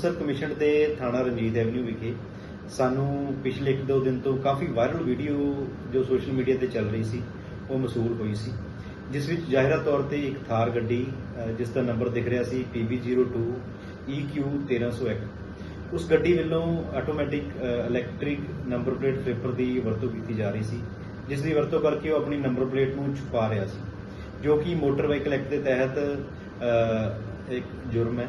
Amritsar commission ਦੇ ਥਾਣਾ Ranjit avenue ਵਿਖੇ ਸਾਨੂੰ ਪਿਛਲੇ 1-2 ਦਿਨ ਤੋਂ ਕਾਫੀ ਵਾਇਰਲ ਵੀਡੀਓ ਜੋ ਸੋਸ਼ਲ ਮੀਡੀਆ ਤੇ ਚੱਲ ਰਹੀ ਸੀ, ਉਹ ਮਸੂਲ ਹੋਈ ਸੀ, ਜਿਸ ਵਿੱਚ ਜ਼ਾਹਿਰਾ ਤੌਰ ਤੇ ਇੱਕ ਥਾਰ ਗੱਡੀ ਜਿਸ ਦਾ ਨੰਬਰ ਦਿਖ ਰਿਹਾ ਸੀ PB02 EQ 1301 ਉਸ ਗੱਡੀ ਵੱਲੋਂ automatic electric number plate flipper ਦੀ ਵਰਤੋਂ ਕੀਤੀ ਜਾ ਰਹੀ ਸੀ, ਜਿਸ ਦੀ ਵਰਤੋਂ ਕਰਕੇ ਉਹ ਆਪਣੀ ਨੰਬਰ ਪਲੇਟ ਨੂੰ ਛੁਪਾ ਰਿਹਾ ਸੀ, ਜੋ ਕਿ ਮੋਟਰ ਵਾਹੀਕਲ ਐਕਟ ਦੇ ਤਹਿਤ ਇੱਕ ਜੁਰਮ ਹੈ।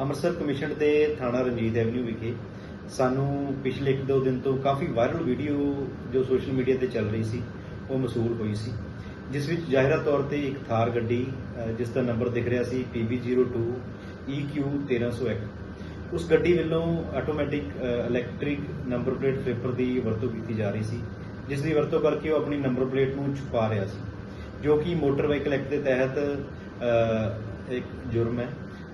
ਅੰਮ੍ਰਿਤਸਰ ਕਮਿਸ਼ਨ ਦੇ ਥਾਣਾ ਰਣਜੀਤ ਐਵਨਿਊ ਵਿਖੇ ਸਾਨੂੰ ਪਿਛਲੇ 1-2 ਦਿਨ ਤੋਂ ਕਾਫੀ ਵਾਇਰਲ ਵੀਡੀਓ ਜੋ ਸੋਸ਼ਲ ਮੀਡੀਆ ਤੇ ਚੱਲ ਰਹੀ ਸੀ, ਉਹ ਮਸੂਲ ਹੋਈ ਸੀ। ਜਿਸ ਵਿੱਚ ਜ਼ਾਹਿਰਾ ਤੌਰ ਤੇ ਇੱਕ ਥਾਰ ਗੱਡੀ ਜਿਸ ਦਾ ਨੰਬਰ ਦਿਖ ਰਿਹਾ ਸੀ PB02 EQ 1301 ਉਸ ਗੱਡੀ ਵੱਲੋਂ automatic electric number plate flipper ਦੀ ਵਰਤੋਂ ਕੀਤੀ ਜਾ ਰਹੀ ਸੀ, ਜਿਸ ਦੀ ਵਰਤੋਂ ਕਰਕੇ ਉਹ ਆਪਣੀ ਨੰਬਰ ਪਲੇਟ ਨੂੰ ਛੁਪਾ ਰਿਹਾ ਸੀ, ਜੋ ਕਿ ਮੋਟਰ ਵਹੀਕਲ ਐਕਟ ਦੇ ਤਹਿਤ ਇੱਕ ਜੁਰਮ ਹੈ।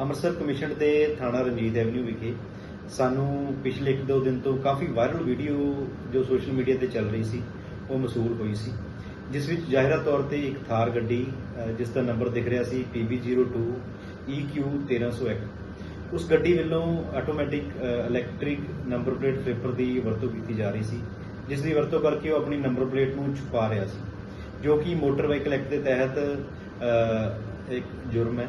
ਅੰਮ੍ਰਿਤਸਰ ਕਮਿਸ਼ਨ ਦੇ ਥਾਣਾ ਰਣਜੀਤ ਐਵਨਿਊ ਵਿਖੇ ਸਾਨੂੰ ਪਿਛਲੇ 1-2 ਦਿਨ ਤੋਂ ਕਾਫੀ ਵਾਇਰਲ ਵੀਡੀਓ ਜੋ ਸੋਸ਼ਲ ਮੀਡੀਆ ਤੇ ਚੱਲ ਰਹੀ ਸੀ, ਉਹ ਮਸੂਲ ਹੋਈ ਸੀ। ਜਿਸ ਵਿੱਚ ਜ਼ਾਹਿਰਾ ਤੌਰ ਤੇ ਇੱਕ ਥਾਰ ਗੱਡੀ ਜਿਸ ਦਾ ਨੰਬਰ ਦਿਖ ਰਿਹਾ ਸੀ PB02 EQ 1301 ਉਸ ਗੱਡੀ ਵੱਲੋਂ automatic electric number plate flipper ਦੀ ਵਰਤੋਂ ਕੀਤੀ ਜਾ ਰਹੀ ਸੀ, ਜਿਸ ਦੀ ਵਰਤੋਂ ਕਰਕੇ ਉਹ ਆਪਣੀ ਨੰਬਰ ਪਲੇਟ ਨੂੰ ਛੁਪਾ ਰਿਹਾ ਸੀ, ਜੋ ਕਿ ਮੋਟਰ ਵਹੀਕਲ ਐਕਟ ਦੇ ਤਹਿਤ ਇੱਕ ਜੁਰਮ ਹੈ।